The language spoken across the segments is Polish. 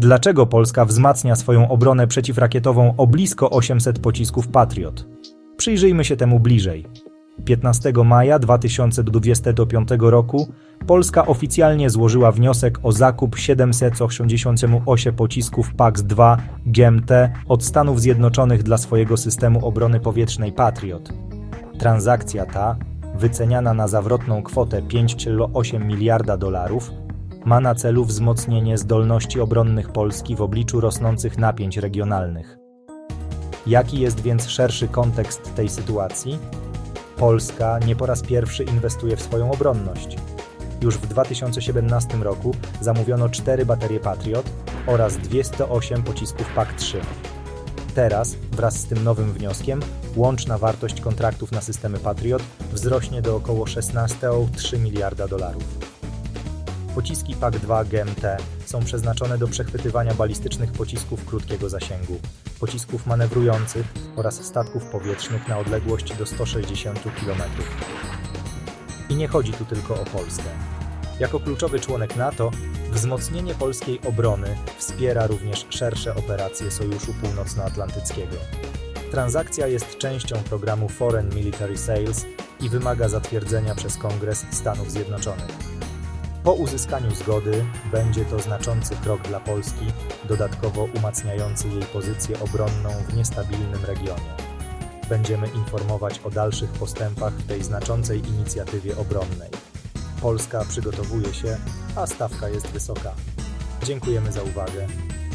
Dlaczego Polska wzmacnia swoją obronę przeciwrakietową o blisko 800 pocisków Patriot? Przyjrzyjmy się temu bliżej. 15 maja 2025 roku Polska oficjalnie złożyła wniosek o zakup 788 pocisków PAX-2 GMT od Stanów Zjednoczonych dla swojego systemu obrony powietrznej Patriot. Transakcja ta, wyceniana na zawrotną kwotę 5,8 miliarda dolarów, ma na celu wzmocnienie zdolności obronnych Polski w obliczu rosnących napięć regionalnych. Jaki jest więc szerszy kontekst tej sytuacji? Polska nie po raz pierwszy inwestuje w swoją obronność. Już w 2017 roku zamówiono 4 baterie Patriot oraz 208 pocisków PAK-3. Teraz, wraz z tym nowym wnioskiem, łączna wartość kontraktów na systemy Patriot wzrośnie do około 16,3 miliarda dolarów. Pociski PAK-2 GMT są przeznaczone do przechwytywania balistycznych pocisków krótkiego zasięgu, pocisków manewrujących oraz statków powietrznych na odległość do 160 km. I nie chodzi tu tylko o Polskę. Jako kluczowy członek NATO, wzmocnienie polskiej obrony wspiera również szersze operacje Sojuszu Północnoatlantyckiego. Transakcja jest częścią programu Foreign Military Sales i wymaga zatwierdzenia przez Kongres Stanów Zjednoczonych. Po uzyskaniu zgody będzie to znaczący krok dla Polski, dodatkowo umacniający jej pozycję obronną w niestabilnym regionie. Będziemy informować o dalszych postępach w tej znaczącej inicjatywie obronnej. Polska przygotowuje się, a stawka jest wysoka. Dziękujemy za uwagę.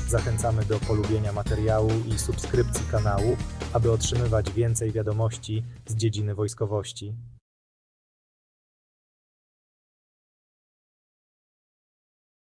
Zachęcamy do polubienia materiału i subskrypcji kanału, aby otrzymywać więcej wiadomości z dziedziny wojskowości.